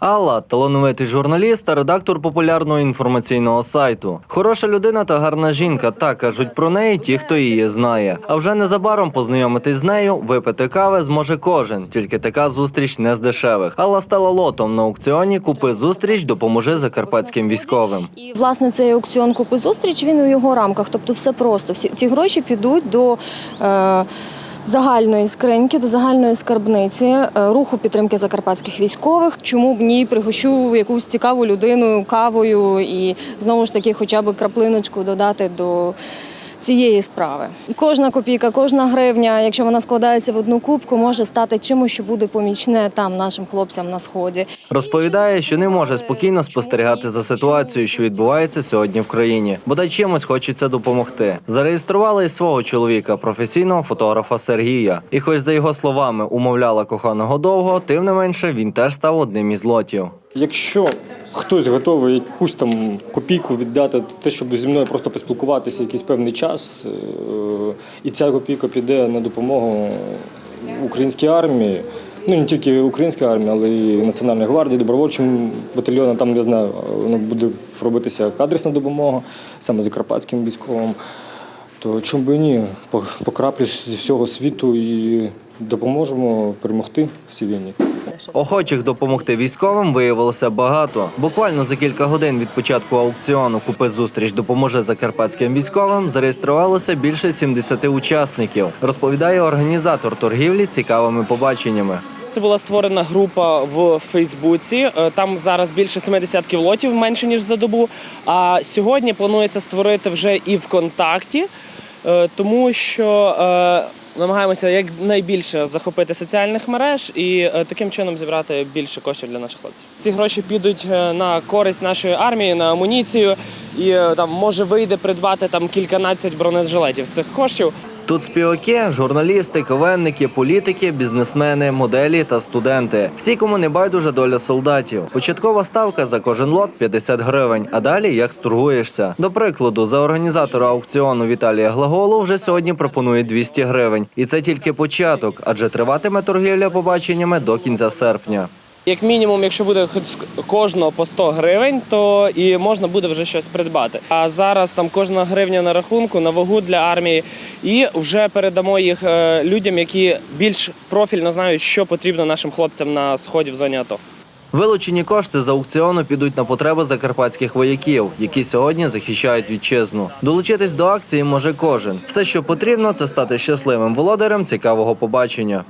Алла талановитий журналіст та редактор популярного інформаційного сайту. Хороша людина та гарна жінка. Так кажуть про неї ті, хто її знає. А вже незабаром познайомитись з нею, випити кави зможе кожен. Тільки така зустріч не з дешевих. Алла стала лотом на аукціоні. Купи зустріч, допоможи закарпатським військовим. Власне цей аукціон купи зустріч він у його рамках. Тобто, все просто. Всі ці гроші підуть до. Е, Загальної скриньки до загальної скарбниці е, руху підтримки закарпатських військових. Чому б ні пригощу якусь цікаву людину кавою і знову ж таки, хоча б краплиночку додати до цієї справи. Кожна копійка, кожна гривня, якщо вона складається в одну кубку, може стати чимось, що буде помічне там нашим хлопцям на сході. Розповідає, що не може спокійно спостерігати за ситуацією, що відбувається сьогодні в країні. Бодай чимось хочеться допомогти. Зареєстрували і свого чоловіка, професійного фотографа Сергія. І, хоч за його словами умовляла коханого довго, тим не менше він теж став одним із лотів. Якщо хтось готовий якусь там копійку віддати, те, щоб зі мною просто поспілкуватися якийсь певний час, е, і ця копійка піде на допомогу українській армії, ну не тільки українській армії, але й Національної гвардії, добровольчим батальйонам, там я знаю, буде робитися як адресна допомога, саме закарпатським військовим. То чому і ні? По краплі зі всього світу і допоможемо перемогти в цій війні. Охочих допомогти військовим виявилося багато. Буквально за кілька годин від початку аукціону Купи зустріч допоможе закарпатським військовим. Зареєструвалося більше 70 учасників. Розповідає організатор торгівлі цікавими побаченнями. Це була створена група в Фейсбуці. Е, Там зараз більше 70 лотів, менше ніж за добу. А сьогодні планується створити вже і ВКонтакті, е, тому що намагаємося якнайбільше захопити соціальних мереж і е, таким чином зібрати більше коштів для наших хлопців. Ці гроші підуть е, на користь нашої армії, на амуніцію, і е, там може вийде придбати там кільканадцять бронежилетів з цих коштів. Тут співаки, журналісти, ковенники, політики, бізнесмени, моделі та студенти. Всі, кому не байдуже доля солдатів. Початкова ставка за кожен лот 50 гривень. А далі як сторгуєшся. До прикладу, за організатора аукціону Віталія Глаголу вже сьогодні пропонує 200 гривень. І це тільки початок, адже триватиме торгівля побаченнями до кінця серпня. Як мінімум, якщо буде хоч кожного по 100 гривень, то і можна буде вже щось придбати. А зараз там кожна гривня на рахунку на вагу для армії, і вже передамо їх е, людям, які більш профільно знають, що потрібно нашим хлопцям на сході в зоні АТО. Вилучені кошти з аукціону підуть на потреби закарпатських вояків, які сьогодні захищають вітчизну. Долучитись до акції може кожен. Все, що потрібно, це стати щасливим володарем цікавого побачення.